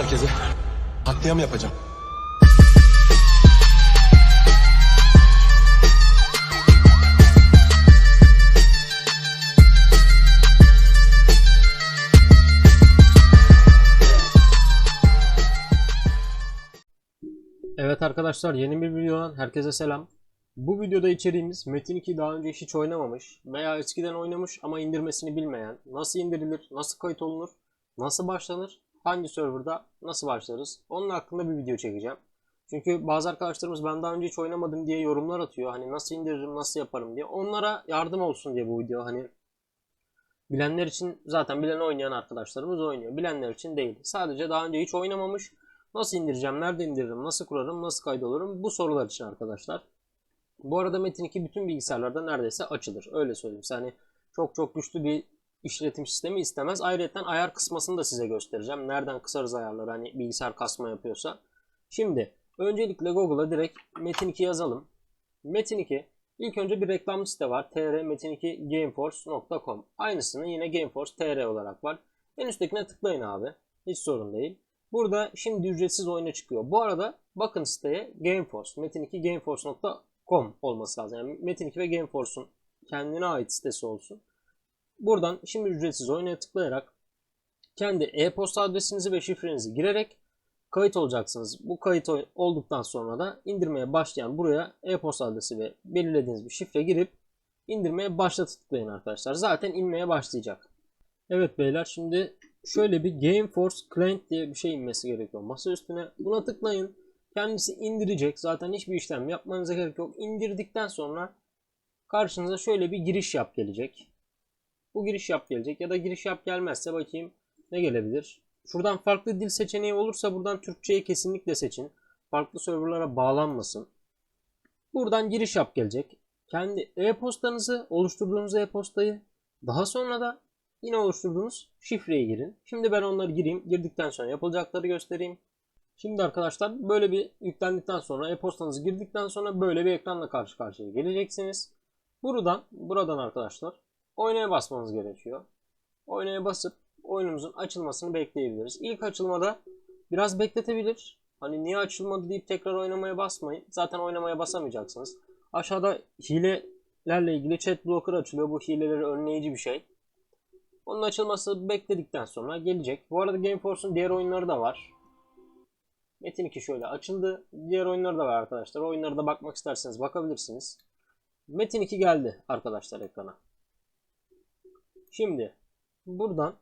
herkese. Katliam yapacağım. Evet arkadaşlar yeni bir videodan herkese selam. Bu videoda içeriğimiz Metin 2 daha önce hiç oynamamış veya eskiden oynamış ama indirmesini bilmeyen, nasıl indirilir, nasıl kayıt olunur, nasıl başlanır, hangi serverda nasıl başlarız onun hakkında bir video çekeceğim. Çünkü bazı arkadaşlarımız ben daha önce hiç oynamadım diye yorumlar atıyor. Hani nasıl indiririm, nasıl yaparım diye. Onlara yardım olsun diye bu video. Hani bilenler için zaten bilen oynayan arkadaşlarımız oynuyor. Bilenler için değil. Sadece daha önce hiç oynamamış Nasıl indireceğim, nerede indiririm, nasıl kurarım, nasıl kaydolurum bu sorular için arkadaşlar. Bu arada Metin 2 bütün bilgisayarlarda neredeyse açılır. Öyle söyleyeyim. Yani çok çok güçlü bir işletim sistemi istemez. Ayrıca ayar kısmasını da size göstereceğim. Nereden kısarız ayarları hani bilgisayar kasma yapıyorsa. Şimdi öncelikle Google'a direkt Metin 2 yazalım. Metin 2 ilk önce bir reklamlı site var. tr metin2gameforce.com Aynısını yine Gameforce tr olarak var. En üsttekine tıklayın abi. Hiç sorun değil. Burada şimdi ücretsiz oyuna çıkıyor. Bu arada bakın siteye Gameforce, Metin2 Gameforce.com olması lazım. Yani Metin2 ve Gameforce'un kendine ait sitesi olsun. Buradan şimdi ücretsiz oyuna tıklayarak kendi e-posta adresinizi ve şifrenizi girerek kayıt olacaksınız. Bu kayıt olduktan sonra da indirmeye başlayan buraya e-posta adresi ve belirlediğiniz bir şifre girip indirmeye başla tıklayın arkadaşlar. Zaten inmeye başlayacak. Evet beyler şimdi şöyle bir GameForce Client diye bir şey inmesi gerekiyor masa üstüne. Buna tıklayın. Kendisi indirecek. Zaten hiçbir işlem yapmanıza gerek yok. İndirdikten sonra karşınıza şöyle bir giriş yap gelecek. Bu giriş yap gelecek ya da giriş yap gelmezse bakayım ne gelebilir. Şuradan farklı dil seçeneği olursa buradan Türkçe'yi kesinlikle seçin. Farklı serverlara bağlanmasın. Buradan giriş yap gelecek. Kendi e-postanızı, oluşturduğunuz e-postayı daha sonra da Yine oluşturduğunuz şifreyi girin. Şimdi ben onları gireyim. Girdikten sonra yapılacakları göstereyim. Şimdi arkadaşlar böyle bir yüklendikten sonra e-postanızı girdikten sonra böyle bir ekranla karşı karşıya geleceksiniz. Buradan buradan arkadaşlar oynaya basmanız gerekiyor. Oynaya basıp oyunumuzun açılmasını bekleyebiliriz. İlk açılmada biraz bekletebilir. Hani niye açılmadı deyip tekrar oynamaya basmayın. Zaten oynamaya basamayacaksınız. Aşağıda hilelerle ilgili chat blocker açılıyor. Bu hileleri önleyici bir şey. Onun açılması bekledikten sonra gelecek. Bu arada Gameforce'un diğer oyunları da var. Metin 2 şöyle açıldı. Diğer oyunları da var arkadaşlar. oyunlara da bakmak isterseniz bakabilirsiniz. Metin 2 geldi arkadaşlar ekrana. Şimdi buradan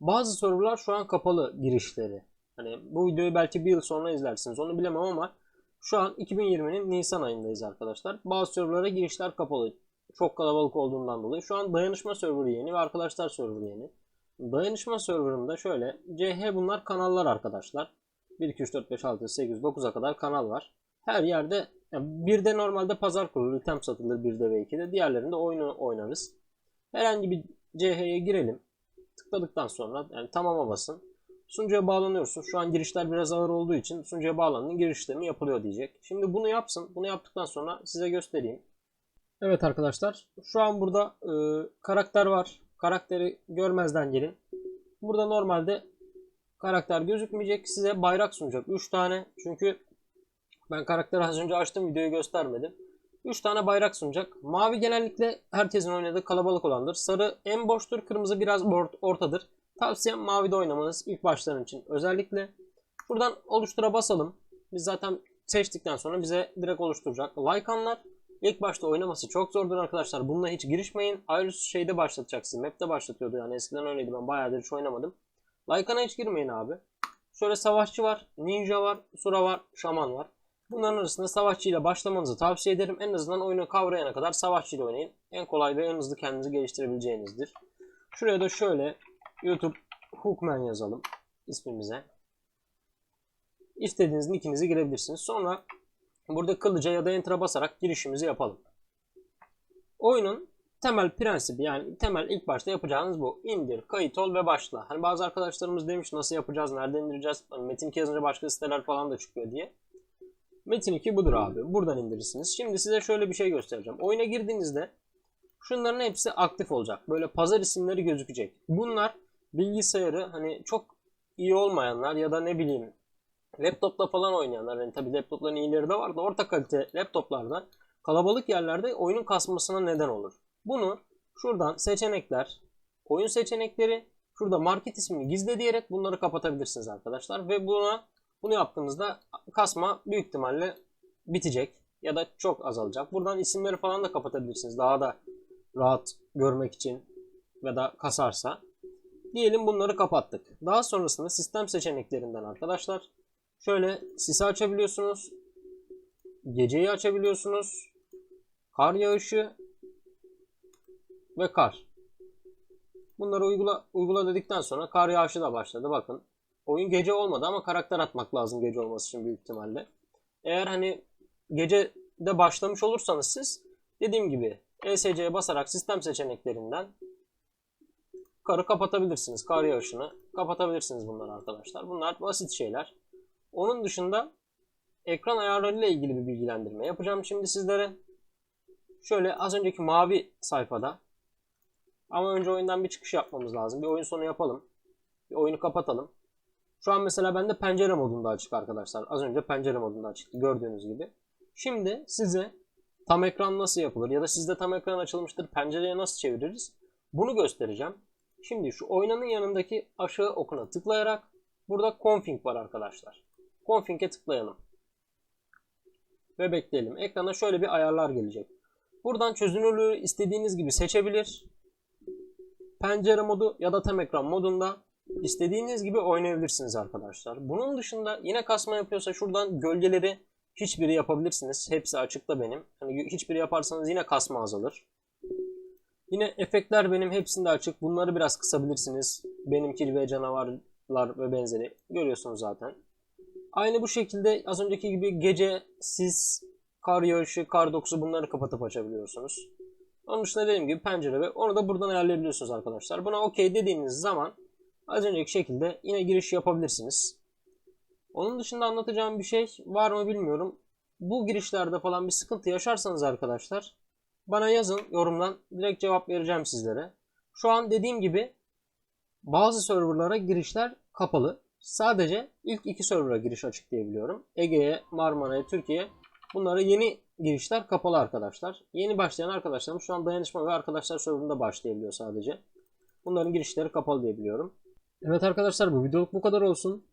bazı serverlar şu an kapalı girişleri. Hani bu videoyu belki bir yıl sonra izlersiniz onu bilemem ama şu an 2020'nin Nisan ayındayız arkadaşlar. Bazı serverlara girişler kapalı çok kalabalık olduğundan dolayı. Şu an dayanışma serverı yeni ve arkadaşlar serverı yeni. Dayanışma serverında şöyle CH bunlar kanallar arkadaşlar. 1, 2, 3, 4, 5, 6, 8, 9'a kadar kanal var. Her yerde yani bir de normalde pazar kurulur, item satılır bir de ve 2'de. Diğerlerinde oyunu oynarız. Herhangi bir CH'ye girelim. Tıkladıktan sonra yani tamama basın. Sunucuya bağlanıyorsun. Şu an girişler biraz ağır olduğu için sunucuya bağlandın giriş yapılıyor diyecek. Şimdi bunu yapsın. Bunu yaptıktan sonra size göstereyim. Evet arkadaşlar şu an burada e, karakter var. Karakteri görmezden gelin. Burada normalde karakter gözükmeyecek. Size bayrak sunacak. 3 tane. Çünkü ben karakteri az önce açtım videoyu göstermedim. 3 tane bayrak sunacak. Mavi genellikle herkesin oynadığı kalabalık olandır. Sarı en boştur. Kırmızı biraz ortadır. Tavsiyem mavide oynamanız ilk başların için. Özellikle buradan oluştura basalım. Biz zaten seçtikten sonra bize direkt oluşturacak. Lycanlar İlk başta oynaması çok zordur arkadaşlar. Bununla hiç girişmeyin. Ayrı şeyde başlatacaksın. Map'te başlatıyordu yani. Eskiden öyleydi. Ben bayağıdır hiç oynamadım. Lycan'a hiç girmeyin abi. Şöyle savaşçı var, ninja var, sura var, şaman var. Bunların arasında savaşçıyla başlamanızı tavsiye ederim. En azından oyunu kavrayana kadar savaşçıyla oynayın. En kolay ve en hızlı kendinizi geliştirebileceğinizdir. Şuraya da şöyle YouTube Hookman yazalım ismimize. İstediğiniz nickinizi girebilirsiniz. Sonra Burada kılıca ya da enter'a basarak girişimizi yapalım. Oyunun temel prensibi yani temel ilk başta yapacağınız bu. İndir, kayıt ol ve başla. Hani bazı arkadaşlarımız demiş nasıl yapacağız, nereden indireceğiz? Hani Metin 2 yazınca başka siteler falan da çıkıyor diye. Metin 2 budur abi. Buradan indirirsiniz. Şimdi size şöyle bir şey göstereceğim. Oyuna girdiğinizde şunların hepsi aktif olacak. Böyle pazar isimleri gözükecek. Bunlar bilgisayarı hani çok iyi olmayanlar ya da ne bileyim laptopla falan oynayanlar yani tabi laptopların iyileri de var da orta kalite laptoplarda kalabalık yerlerde oyunun kasmasına neden olur. Bunu şuradan seçenekler, oyun seçenekleri, şurada market ismini gizle diyerek bunları kapatabilirsiniz arkadaşlar ve buna bunu yaptığınızda kasma büyük ihtimalle bitecek ya da çok azalacak. Buradan isimleri falan da kapatabilirsiniz daha da rahat görmek için ya da kasarsa. Diyelim bunları kapattık. Daha sonrasında sistem seçeneklerinden arkadaşlar şöyle sisi açabiliyorsunuz. Geceyi açabiliyorsunuz. Kar yağışı ve kar. Bunları uygula, uygula dedikten sonra kar yağışı da başladı. Bakın oyun gece olmadı ama karakter atmak lazım gece olması için büyük ihtimalle. Eğer hani gece de başlamış olursanız siz dediğim gibi ESC'ye basarak sistem seçeneklerinden karı kapatabilirsiniz. Kar yağışını kapatabilirsiniz bunları arkadaşlar. Bunlar basit şeyler. Onun dışında ekran ayarlarıyla ilgili bir bilgilendirme yapacağım şimdi sizlere. Şöyle az önceki mavi sayfada ama önce oyundan bir çıkış yapmamız lazım. Bir oyun sonu yapalım. Bir oyunu kapatalım. Şu an mesela bende pencere modunda açık arkadaşlar. Az önce pencere modunda açıktı gördüğünüz gibi. Şimdi size tam ekran nasıl yapılır ya da sizde tam ekran açılmıştır pencereye nasıl çeviririz bunu göstereceğim. Şimdi şu oynanın yanındaki aşağı okuna tıklayarak burada config var arkadaşlar. Config'e tıklayalım. Ve bekleyelim. Ekrana şöyle bir ayarlar gelecek. Buradan çözünürlüğü istediğiniz gibi seçebilir. Pencere modu ya da tam ekran modunda istediğiniz gibi oynayabilirsiniz arkadaşlar. Bunun dışında yine kasma yapıyorsa şuradan gölgeleri hiçbiri yapabilirsiniz. Hepsi açıkta benim. Hani hiçbiri yaparsanız yine kasma azalır. Yine efektler benim hepsinde açık. Bunları biraz kısabilirsiniz. Benimki ve canavarlar ve benzeri. Görüyorsunuz zaten. Aynı bu şekilde az önceki gibi gece, sis, kar yağışı, kar dokusu bunları kapatıp açabiliyorsunuz. Onun dışında dediğim gibi pencere ve onu da buradan ayarlayabiliyorsunuz arkadaşlar. Buna OK dediğiniz zaman az önceki şekilde yine giriş yapabilirsiniz. Onun dışında anlatacağım bir şey var mı bilmiyorum. Bu girişlerde falan bir sıkıntı yaşarsanız arkadaşlar bana yazın yorumdan direkt cevap vereceğim sizlere. Şu an dediğim gibi bazı serverlara girişler kapalı. Sadece ilk iki server'a giriş açık diyebiliyorum. Ege'ye, Marmara'ya, Türkiye'ye bunlara yeni girişler kapalı arkadaşlar. Yeni başlayan arkadaşlarım şu an dayanışma ve arkadaşlar serverında başlayabiliyor sadece. Bunların girişleri kapalı diyebiliyorum. Evet arkadaşlar bu videoluk bu kadar olsun.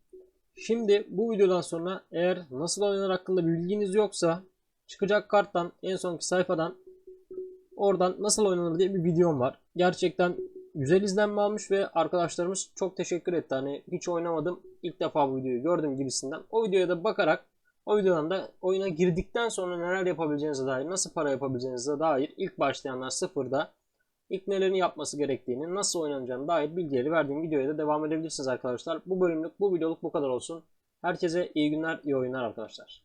Şimdi bu videodan sonra eğer nasıl oynanır hakkında bir bilginiz yoksa çıkacak karttan en sonki sayfadan oradan nasıl oynanır diye bir videom var. Gerçekten güzel izlenme almış ve arkadaşlarımız çok teşekkür etti. Hani hiç oynamadım ilk defa bu videoyu gördüm gibisinden. O videoya da bakarak o videodan da oyuna girdikten sonra neler yapabileceğinize dair, nasıl para yapabileceğinize dair ilk başlayanlar sıfırda ilk nelerini yapması gerektiğini, nasıl oynanacağını dair bilgileri verdiğim videoya da devam edebilirsiniz arkadaşlar. Bu bölümlük, bu videoluk bu kadar olsun. Herkese iyi günler, iyi oyunlar arkadaşlar.